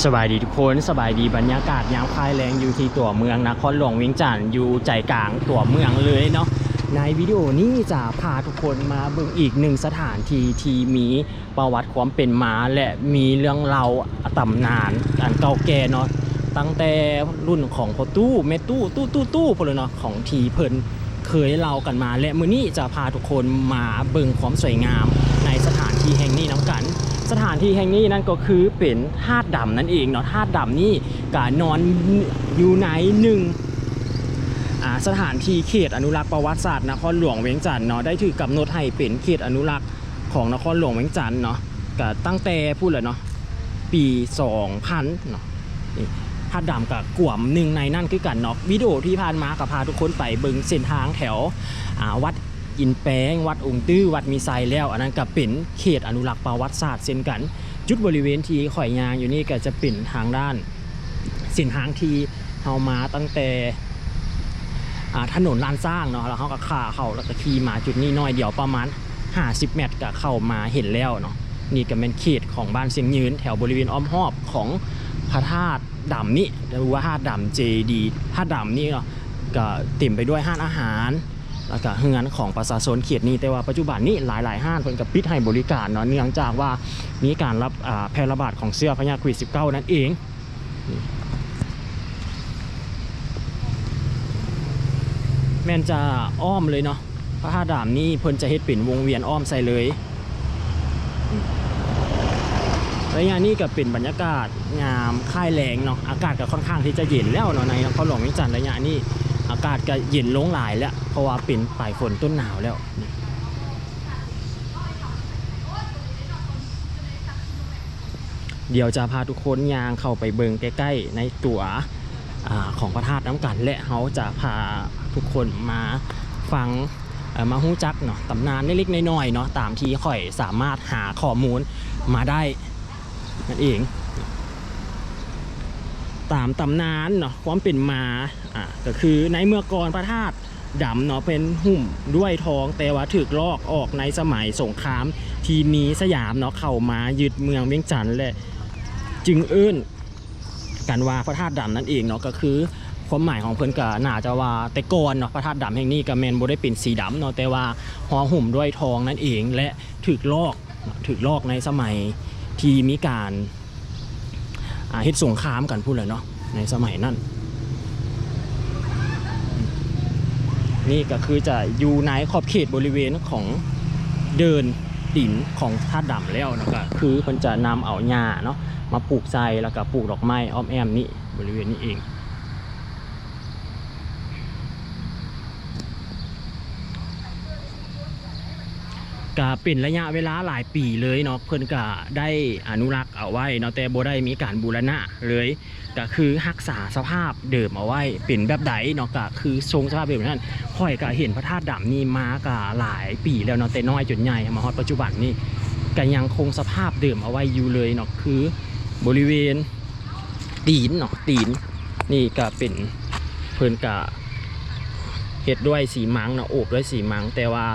สบายดีทุกคนสบายดีบรรยากาศยามคลายแรงอยู่ที่ตัวเมืองนะครหลวงเวียงจันทร์อยู่ใจกลางตัวเมืองเลยเนาะในวิดีโอนี้จะพาทุกคนมาเบิ่งอีกหนึ่งสถานที่ที่มีประวัติความเป็นมาและมีเรื่องเล่าตำนานอันเก่าแก่เนาะตั้งแต่รุ่นของพ่อตู้แม่ตู้ตู้ตู้ตู้พลเนาะของทีเพิ่นเคยเล่ากันมา และมื้อนี้จะพาทุกคนมาเบิ่งความสวยงามในสถานที่แห่งนี้น้ำกัน สถานที่แห่งนี้นั่นก็คือเป็นธาตุดำนั่นเองเนาะธาตุดำนี่กานอนอยู่ในหนึ่งสถานที่เขตอนุรักษ์ประวัติศาสตร์นครหลวงเวียงจันทร์เนาะได้ถือกำหนดให้เป็นเขตอนุรักษ์ของนครหลวงเวียงจันทร์เนาะก็ตั้งแต่พูดเลยเนาะปี2000เนาะธาตุดำกับกลุ่มหนึ่งในนั่นคือกันเนาะวิดีโอที่ผ่านมากับพาทุกคนไปเบิงเส้นทางแถววัด อินแปงวัดองค์ตื้อวัดมีไซแล้ว อันนั้นก็เป็นเขตอนุรักษ์ประวัติศาสตร์เช่นกัน จุดบริเวณที่ข่อยยางอยู่นี่ก็จะเป็นทางด้านส้นทางทีเฮามาตั้งแต่ถนนลานสร้างเนาะแล้วเขาก็ข่าเขาแล้วก็ขี่มาจุดนี้น้อยเดียวประมาณ 50 เมตรก็เข้ามาเห็นแล้วเนาะนี่ก็เป็นเขตของบ้านเสียงยืน แถวบริเวณอ้อมหอบของพระธาตุดำนี่หรือว่าธาตุดำเจดีธาตุดำนี่เนาะก็เต็มไปด้วยห้านอาหาร แล้วก็เฮือนของประชาชนเขตนี้แต่ว่าปัจจุบันนี้หลายๆห้างเพิ่นก็ปิดให้บริการเนาะเนื่องจากว่ามีการรับแพร่ระบาดของเชื้อพยาธิโควิด 19 นั่นเองแม่นจะอ้อมเลยเนาะพระธาตุดามนี่เพิ่นจะเฮ็ดเป็นวงเวียนอ้อมใส่เลยระยะนี้ก็เป็นบรรยากาศงามค่ายแรงเนาะอากาศก็ค่อนข้างที่จะเย็นแล้วเนาะในนครหลวงวียงจันทร์ระยะนี้ อากาศก็เย็นลงหลายแล้ว เพราะว่าเป็นปลายฝนต้นหนาวแล้วเดี๋ยวจะพาทุกคนยางเข้าไปเบิงใกล้ๆในตัวอของพระธาตุน้ำกันและเขาจะพาทุกคนมาฟังมาหู้จักเนาะตำนานเล็กๆน้อยๆเนาะตามที่ข่อยสามารถหาข้อมูลมาได้นั่นเอง ตามตำนานเนาะความเป็นมาอ่าก็คือในเมื่อก่อนพระธาตุดำเนาะเป็นหุ่มด้วยทองแต่ว่าถึกลอกออกในสมัยสงคราม ที่มีสยามเนาะเข้ามายึดเมืองเวียงจันทร์และจึงเอื้นกันว่าพระธาตุดำนั่นเองเนาะก็คือความหมายของเพิ่นก็น่าจะว่าแต่ก่อนเนาะพระธาตุดำแห่งนี้ก็แมนบ่ได้เป็นสีดำเนาะแต่ว่าห่อหุ่มด้วยทองนั่นเอง และถึกลอกถึกลอกในสมัยที่มีการ เฮ็ดสงครามกันพูดเลยเนาะในสมัยนั้น นี่ก็คือจะอยู่ในขอบเขตบริเวณของเดินดินของท่าดำแล้วนะก็คือคนจะนำเอาหญ้าเนาะมาปลูกใส่แล้วก็ปลูกดอกไม้อ้อมแอมนี่บริเวณนี้เอง ก็เป็นระยะเวลาหลายปีเลยเนาะเพิ่นก็ได้อนุรักษ์เอาไว้เนาะแต่บ่ได้มีการบูรณะเลยก็คือรักษาสภาพเดิมเอาไว้เป็นแบบใดเนาะก็คือทรงสภาพแบบนั้นค่อยก็เห็นพระธาตุดำนี่มาก็หลายปีแล้วเนาะแต่น้อยจนใหญ่มาฮอดปัจจุบันนี่ก็ยังคงสภาพเดิมเอาไว้อยู่เลยเนาะคือบริเวณตีนเนาะตีนนี่ก็เป็นเพิ่นก็เฮ็ดด้วยสีมังเนาะโอบด้วยสีมังแต่ว่า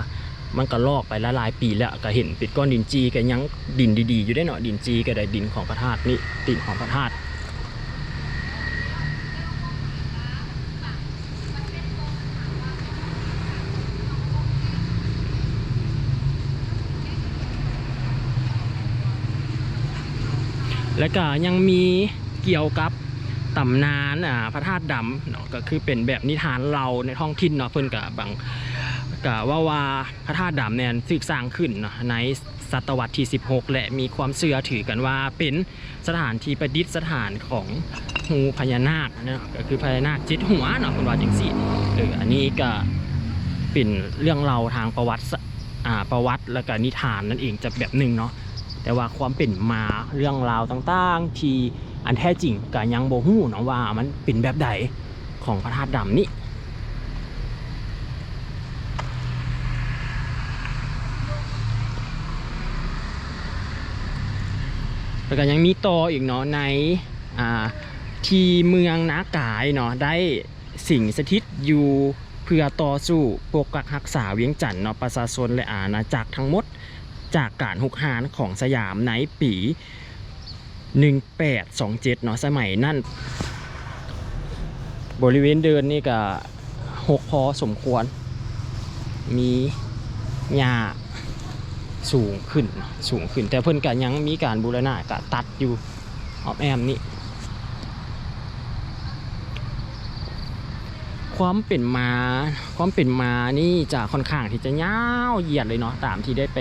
มันก็ลอกไปละลายปีแล้วก็เห็นปิดก้อนดินจีก็ยังดินดีๆ อยู่ได้เนาะดินจีก็ได้ดินของพระธาตุนี่ดินของพระธาตุแล้วก็ยังมีเกี่ยวกับตำนานอ่าพระธาตุดำเนาะก็คือเป็นแบบนิทานเราในท้องถิ่นเนาะเพิ่นกับบาง กะว่าว่าพระธาตุดำเนี่ยสึกสร้างขึ้นเนาะในศตวรรษที่ 16 และมีความเชื่อถือกันว่าเป็นสถานที่ประดิษฐานของหูพญานาคเนาะก็คือพญานาคเจ็ดหัวเนาะคุณว่าจังสี่เอออันนี้ก็เป็นเรื่องเราวทางประวัติอ่าประวัติแล้วก็นิทานนั่นเองจะแบบหนึ่งเนาะแต่ว่าความเป็นมาเรื่องราวต่างๆ ที่อันแท้จริงก็ยังโบหู้เนาะว่ามันเป็นแบบใดของพระธาตุดำนี่ แล้วก็ยังมีต่ออีกเนาะในอ่าที่เมืองนากายเนาะได้สิ่งสถิตอยู่เพื่อต่อสู้ปกปักรักษาเวียงจันทน์เนาะประชาชนและอาณาจักรทั้งหมดจากการหุกหานของสยามในปี 1827 เนาะสมัยนั่นบริเวณเดินนี่ก็หกพอสมควร มีหญ้า สูงขึ้นสูงขึ้น แต่เพิ่นก็ยังมีการบูรณะก็ตัดอยู่ออมแอมนี่ความเป็นมาความเป็นมานี่จะค่อนข้างที่จะยาวเหยียดเลยเนาะตามที่ได้ไป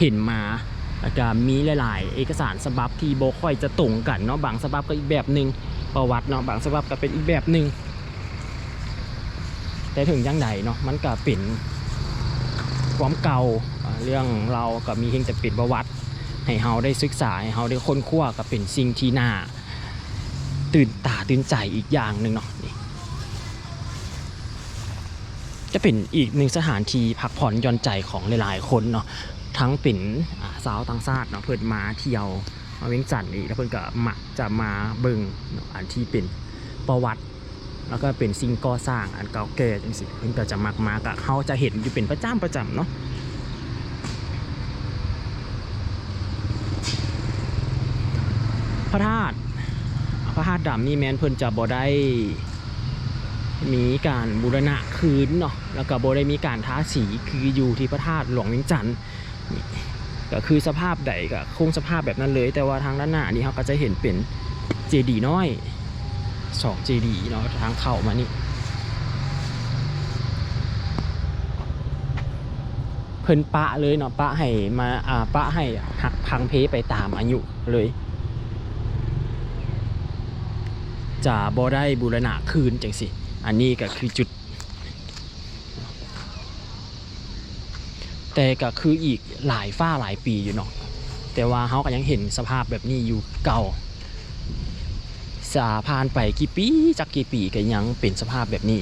เห็นมาแล้วก็มีหลาย ๆ เอกสารฉบับที่โบค่อยจะตรงกันเนาะบางฉบับก็อีกแบบหนึ่งประวัติเนาะบางฉบับก็เป็นอีกแบบหนึ่งแต่ถึงยังใดเนาะมันก็เป็นความเก่า เรื่องเราก็มีเพียงแต่เป็นประวัติ ให้เฮาได้ศึกษาให้เฮาได้ค้นคว้าก็เป็นสิ่งที่น่าตื่นตาตื่นใจอีกอย่างหนึ่งเนาะนี่จะเป็นอีกหนึ่งสถานที่พักผ่อนหย่อนใจของหลายๆคนเนาะทั้งเป็นสาวต่างชาติเนาะเพิ่นมาเที่ยวมาเวียงจันทน์นี่แล้วเพิ่นก็มักจะมาเบิ่งอันที่เป็นประวัติ แล้วก็เป็นสิ่งก่อสร้างอันเก่าแก่จังซี่เพิ่นก็จะมักมากะเขาจะเห็นอยู่เป็นประจำประจำเนาะ พระธาตุพระธาตุดำนี่แม้นเพิ่นจะบ่ได้มีการบูรณะคืนเนาะแล้วก็บ่ได้มีการทาสีคืออยู่ที่พระธาตุหลวงเวียงจันทน์ก็คือสภาพใดก็คงสภาพแบบนั้นเลย แต่ว่าทางด้านหน้านี่เขาก็จะเห็นเป็นเจดีน้อยสองเจดีเนาะทางเข้ามานี่เพิ่นปะเลยเนาะปะให้มาอ่าปะให้หักพังเพไปตามอายุเลย จะบ่ได้บูรณะคืนจังสิ อันนี้ก็คือจุด แต่ก็คืออีกหลายฝ้าหลายปีอยู่เนาะแต่ว่าเขาก็ยังเห็นสภาพแบบนี้อยู่เก่า สาผ่านไปกี่ปีจักกี่ปีก็ยังเป็นสภาพแบบนี้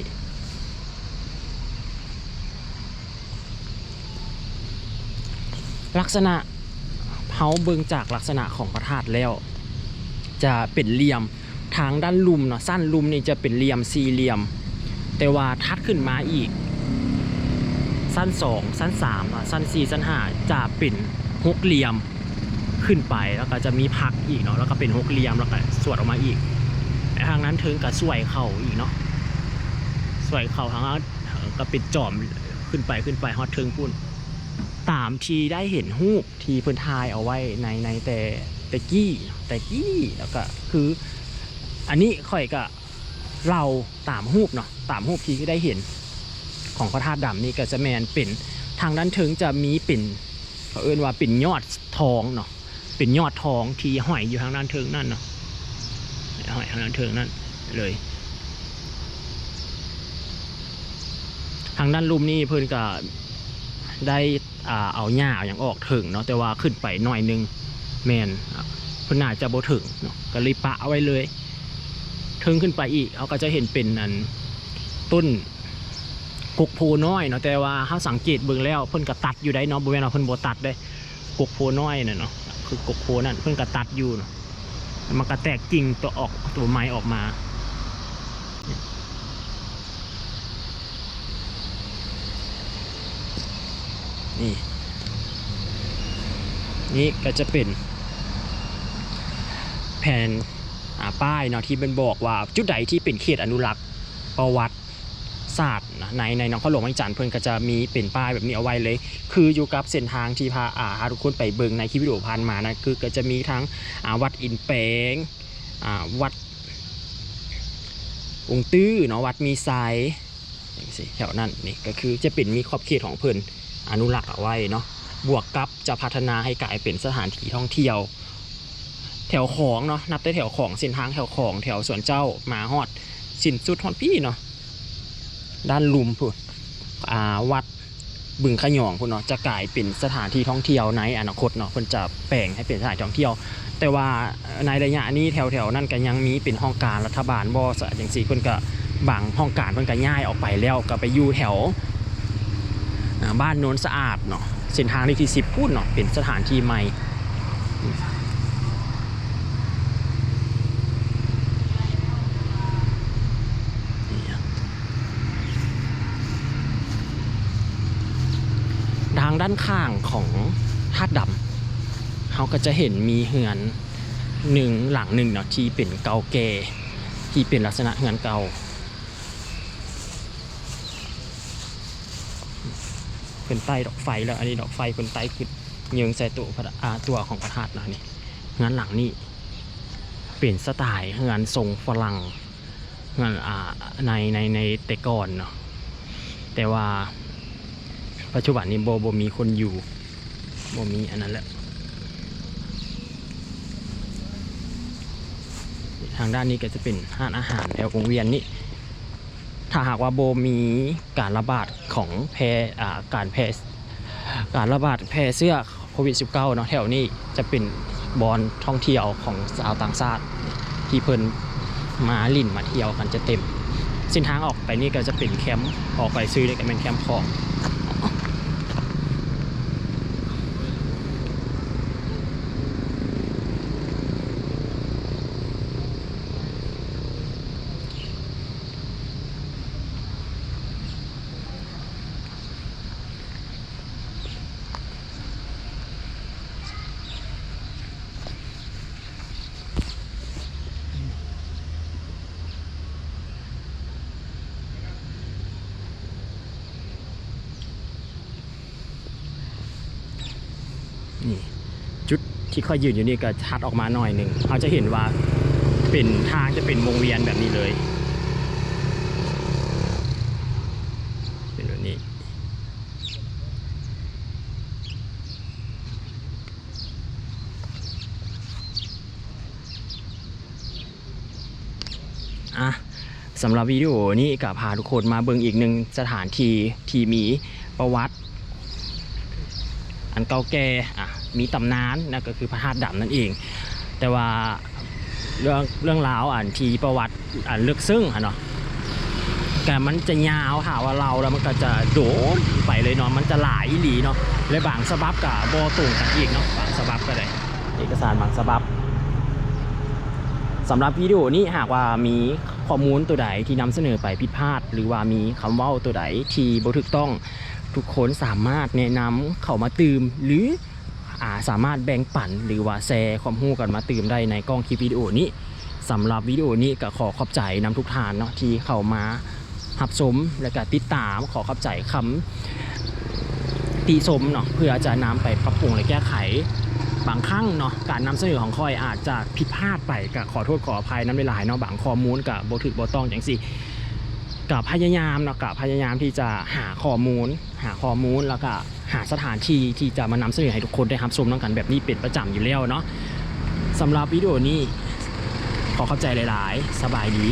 ลักษณะเขาเบิงจากลักษณะของพระธาตุแล้ว จะเป็นเหลี่ยม ทางด้านลุมเนาะสั้นลุมนี่จะเป็นเหลี่ยมสี่เหลี่ยม แต่ว่าทัดขึ้นมาอีก สั้นสองสั้นสามสั้นสี่สั้นห้าจะเป็นหกเหลี่ยมขึ้นไปแล้วก็จะมีพักอีกเนาะแล้วก็เป็นหกเหลี่ยมแล้วก็สวดออกมาอีกทางนั้นถึงกับสวยเข่าอีกเนาะสวยเข่าทางนั้นก็เป็นจอมขึ้นไปขึ้นไปฮอตเทิงพุ่นตามทีได้เห็นรูปที่เพิ่นทายเอาไว้ในในแต่แต่กี้แต่กี้แล้วก็คือ อันนี้ข่อยก็เราตามรูปเนาะตามรูปที่ได้เห็น ของพระธาตุดำนี่ก็จะแมนเป็นทางด้านเทิงจะมีเป็นเขาเอิ้นว่าเป็นยอดทองเนาะเป็นยอดทองที่ห้อยอยู่ทางด้านเทิงนั่นเนาะห้อยทางด้านเทิงนั่นเลย ทางด้านลุ่มนี่เพิ่อนก็ได้อ่าเอาหญ้าเอาอย่างออกถึงเนาะแต่ว่าขึ้นไปหน่อยนึงแมนเพิ่นน่าจจะบ่ถึงเนาะก็เลยปะเอาไว้เลย ทิงขึ้นไปอีกเขาก็จะเห็นเป็นอันต้นกกโพน้อยเนาะแต่ว่าเขาสังเกตเบิ่งแล้วเพิ่นก็ตัดอยู่ได้เนาะบริเวณเราเพิ่นโบตัดได้กกโพน้อยน่ะเนาะคือกกโพนั่นเพิ่นก็ตัดอยู่เนาะมันก็แตกกิ่งตัวออกตัวไม้ออกมานี่นี่ก็จะเป็นแผ่น ป้ายเนาะที่เป็นบอกว่าจุดใดที่เป็นเขตอนุรักษ์ประวัติศาสตร์นะในในหนองข้าหลวงวังจันเพิ่นก็จะมีเป็นป้ายแบบนี้เอาไว้เลย คืออยู่กับเส้นทางที่พาอาพาทุกคนไปเบิงในคลิปวิดีโอผ่านมานะคือก็จะมีทั้งวัดอินแปงวัดองตื้อเนาะวัดมีไซอย่างสิแถวนั้นนี่ก็คือจะเป็นมีขอบเขตของเพิ่นอนุรักษ์เอาไว้เนาะบวกกับจะพัฒนาให้กลายเป็นสถานที่ท่องเที่ยว แถวของเนาะนับได้แถวของเส้นทางแถวของแถวสวนเจ้ามาฮอด สินสุดฮอดพี่เนาะด้านลุมพูดอ่าวัดบึงขยองพูดเนาะจะกลายเป็นสถานที่ท่องเที่ยวในอนาคตเนาะเพิ่นจะแปลงให้เป็นสถานท่องเที่ยว แต่ว่าในระยะนี้แถวๆนั่นก็ยังมีเป็นห้องการรัฐบาลบ่สะจังซี่เพิ่นก็บางห้องการเพิ่นก็ย้ายออกไปแล้วก็ไปอยู่แถวบ้านโน้นสะอาดเนาะเส้นทางเลขที่10พูดเนาะเป็นสถานที่ใหม่ ทางด้านข้างของธาตุดำเขาก็จะเห็นมีเหือนหนึ่งหลังหนึ่งเนาะที่เป็นเก่าแก่ที่เป็นลักษณะเฮือนเก่าเป็นใต้ดอกไฟแล้วอันนี้ดอกไฟเป็นใต้ขึ้นเยิงใส่ตัวพระอาตัวของพระธาตุนะนี่งานหลังนี่เปลี่ยนสไตล์งานทรงฝรั่งงานอ่าในในในแต่ก่อนเนาะแต่ว่า ปัจจุบันนี้โบโบมีคนอยู่โบมีอันนั้นแหละทางด้านนี้ก็จะเป็นห้านอาหารแถววงเวียนนี่ถ้าหากว่าโบมีการระบาดของแพร่อ่าการแพร่การระบาดแพร่เสื้อโควิด -19 เนาะแถวนี้จะเป็นบอลท่องเที่ยวของชาวต่างชาติที่เพิ่นมาลิ่นมาเที่ยวกันจะเต็มเส้นทางออกไปนี่ก็จะเป็นแคมป์ออกไปซื้อเลยก็เป็นแคมป์ของ นี่จุดที่ค่อยยืนอยู่นี่ก็ชัดออกมาหน่อยหนึ่งเขาจะเห็นว่าเป็นทางจะเป็นวงเวียนแบบนี้เลยเป็นแบบนี้อะสำหรับวิดีโอนี้ก็พาทุกคนมาเบิ่งอีกหนึ่งสถานที่ที่มีประวัติ อันเก่าแก่อะ มีตำนานนะก็คือพระธาตุดำนั่นเอง แต่ว่าเรื่องเรื่องราวอันที่ประวัติอันลึกซึ้งอะเนาะแต่มันจะยาวหาว่าเราแล้วมันก็จะโดนไปเลยเนาะมันจะหลายหลีเนาะและบางสบับกับบอตรงกันอีกเนาะบางสบับก็ได้เอกสารบางสบับสำหรับวิดีโอนี้หากว่ามีข้อมูลตัวใดที่นำเสนอไปผิดพลาด หรือว่ามีคำว่าตัวใดที่บ่ถูกต้อง ทุกคนสามารถแนะนำเข้ามาตืมหรือ อาสามารถแบ่งปันหรือว่าแชร์ความรู้กันมาตืมได้ในกล้องคลิปวิดีโอนี้สำหรับวิดีโอนี้ก็ขอขอบใจนำทุกท่านเนาะที่เข้ามาหับชมและก็ติดตามขอขอบใจคำตีชมเนาะเพื่อจะนำไปปรับปรุงและแก้ไขบางครั้งเนาะการนำเสนอของคอยอาจจะผิดพลาดไปก็ขอโทษขออภัยน้ำหลายเนาะบางข้อมูลกับบ่ถึกบ่ต้องอย่างสิ กับพยายามเนาะกับพยายามที่จะหาข้อมูล หาข้อมูลแล้วก็หาสถานที่ที่จะมานำเสนอให้ทุกคนได้รับชมน้องกันแบบนี้เป็นประจำอยู่แล้วเนาะสำหรับวิดีโอนี้ขอเข้าใจหลาย ๆ สบายดี